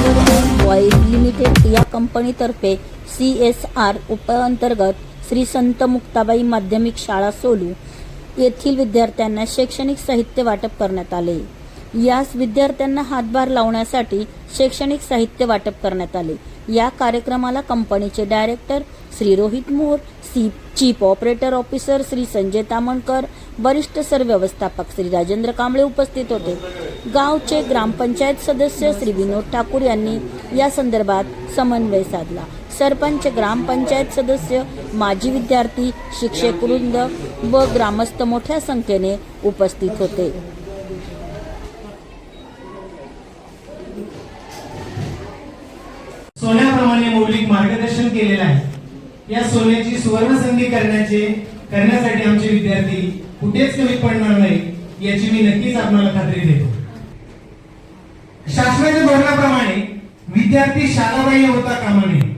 Indian limited या कंपनीतर्फे C S R उपअंतर्गत श्री संत मुक्ताबाई माध्यमिक शाळा सोलू येथील विद्यार्थ्यांना शैक्षणिक साहित्य वाटप करण्यात आले. यास विद्यार्थ्यांना हातभार लावण्यासाठी शैक्षणिक साहित्य वाटप करण्यात आले. या कार्यक्रमाला कंपनीचे director Shri Rohit More C chief operator officer Shri Sanjay Tamankar वरिष्ठ सर व्यवस्थापक श्री राजेंद्र कांबळे उपस्थित होते. गावचे ग्रामपंचायत सदस्य श्री विनोद ठाकूर यांनी या संदर्भात समन्वय साधला. सरपंच ग्रामपंचायत सदस्य माजी विद्यार्थी शिक्षक वृंद व ग्रामस्थ मोठ्या संख्येने उपस्थित होते. सोन्याप्रमाणे मौलिक मार्गदर्शन केलेलं आहे. या सोन्याची सुवर्ण संधी करण्याचे करण्यासाठी आमचे विद्यार्थी कुठेच कमी पडणार नाही याची मी नक्कीच आपल्याला खात्री देतो. विद्यार्थी शालाबाह्य होता कामा नये